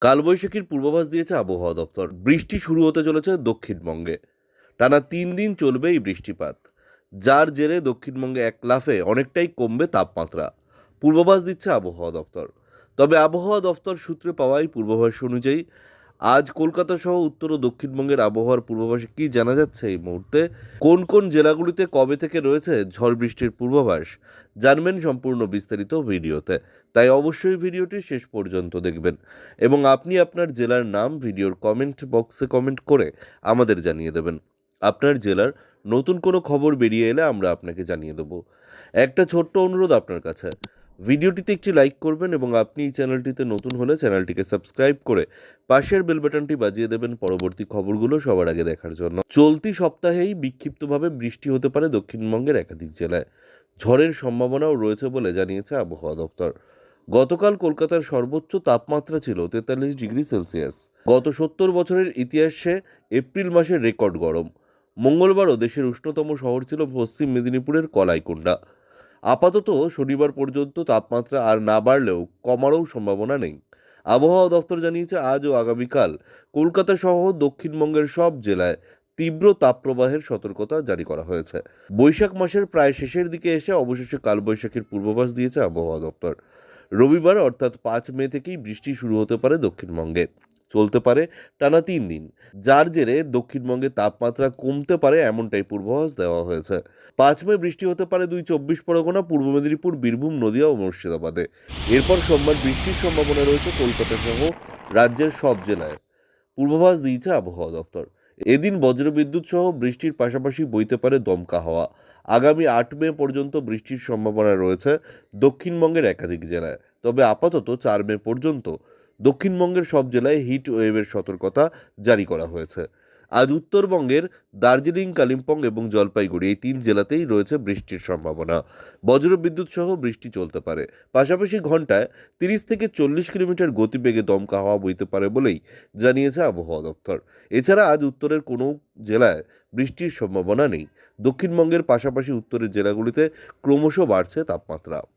কালবৈশাখীর পূর্বাভাস দিয়েছে আবহাওয়া দপ্তর। বৃষ্টি শুরু হতে চলেছে দক্ষিণবঙ্গে। টানা তিন দিন চলবে এই বৃষ্টিপাত। যার জেরে দক্ষিণবঙ্গে এক লাফে অনেকটাই কমবে তাপমাত্রা। পূর্বাভাস দিচ্ছে আবহাওয়া দপ্তর। তবে আবহাওয়া দপ্তর সূত্রে পাওয়াই পূর্বাভাস অনুযায়ী আজ কলকাতা সহ উত্তর ও দক্ষিণবঙ্গের আবহাওয়ার পূর্বাভাসে কি জানা যাচ্ছে এই মুহূর্তে? কোন কোন জেলাগুলিতে কবে থেকে রয়েছে ঝড় বৃষ্টির পূর্বাভাস? জানবেন সম্পূর্ণ বিস্তারিত ভিডিওতে। তাই অবশ্যই ভিডিওটি শেষ পর্যন্ত দেখবেন এবং আপনি আপনার জেলার নাম ভিডিওর কমেন্ট বক্সে কমেন্ট করে আমাদের জানিয়ে দেবেন। আপনার জেলার নতুন কোনো খবর বেরিয়ে এলে আমরা আপনাকে জানিয়ে দেব। একটা ছোট্ট অনুরোধ আপনার কাছে। ভিডিওটিতে একটি লাইক করবেন এবং আপনি এই চ্যানেলটিতে নতুন হলে চ্যানেলটিকে সাবস্ক্রাইব করে পাশের বেল বাটনটি বাজিয়ে দেবেন পরবর্তী খবরগুলো সবার আগে দেখার জন্য। চলতি সপ্তাহেই বিক্ষিপ্তভাবে বৃষ্টি হতে পারে দক্ষিণবঙ্গের একাধিক জেলায়। ঝড়ের সম্ভাবনাও রয়েছে বলে জানিয়েছে আবহাওয়া দপ্তর। গতকাল কলকাতার সর্বোচ্চ তাপমাত্রা ছিল তেতাল্লিশ ডিগ্রি সেলসিয়াস। গত সত্তর বছরের ইতিহাসে এপ্রিল মাসের রেকর্ড গরম। মঙ্গলবারও দেশের উষ্ণতম শহর ছিল পশ্চিম মেদিনীপুরের কলাইকুণ্ডা। আপাতত শনিবার পর্যন্ত তাপমাত্রা আর না বাড়লেও কমারও সম্ভাবনা নেই। আবহাওয়া দপ্তর জানিয়েছে, আজ ও আগামীকাল কলকাতা সহ দক্ষিণবঙ্গের সব জেলায় তীব্র তাপপ্রবাহের সতর্কতা জারি করা হয়েছে। বৈশাখ মাসের প্রায় শেষের দিকে এসে অবশেষে কালবৈশাখীর পূর্বাভাস দিয়েছে আবহাওয়া দপ্তর। রবিবার, অর্থাৎ পাঁচ মে থেকেই বৃষ্টি শুরু হতে পারে দক্ষিণবঙ্গে। চলতে পারে টানা তিন দিন। যার জেরে দক্ষিণবঙ্গে তাপমাত্রা কমতে পারে এমনটাই পূর্বাভাস দেওয়া হয়েছে। পাঁচ মে বৃষ্টি হতে পারে দুই চব্বিশ পরগনা, পূর্ব মেদিনীপুর, বীরভূম, নদিয়া ও মুর্শিদাবাদে। এরপর সোমবার বৃষ্টির সম্ভাবনা রয়েছে কলকাতা সহ রাজ্যের সব জেলায়। পূর্বাভাস দিয়েছে আবহাওয়া দপ্তর। এদিন বজ্রবিদ্যুৎ সহ বৃষ্টির পাশাপাশি বইতে পারে দমকা হাওয়া। আগামী আট মে পর্যন্ত বৃষ্টির সম্ভাবনা রয়েছে দক্ষিণবঙ্গের একাধিক জেলায়। তবে আপাতত চার মে পর্যন্ত দক্ষিণবঙ্গের সব জেলায় হিট ওয়েভের সতর্কতা জারি করা হয়েছে। আজ উত্তরবঙ্গের দার্জিলিং, কালিম্পং এবং জলপাইগুড়ি এই তিন জেলাতেই রয়েছে বৃষ্টির সম্ভাবনা। বজ্রবিদ্যুৎ সহ বৃষ্টি চলতে পারে। পাশাপাশি ঘন্টায় তিরিশ থেকে চল্লিশ কিলোমিটার গতিবেগে দমকা হাওয়া বইতে পারে বলেই জানিয়েছে আবহাওয়া দপ্তর। এছাড়া আজ উত্তরের কোনো জেলায় বৃষ্টির সম্ভাবনা নেই। দক্ষিণবঙ্গের পাশাপাশি উত্তরের জেলাগুলিতে ক্রমশ বাড়ছে তাপমাত্রা।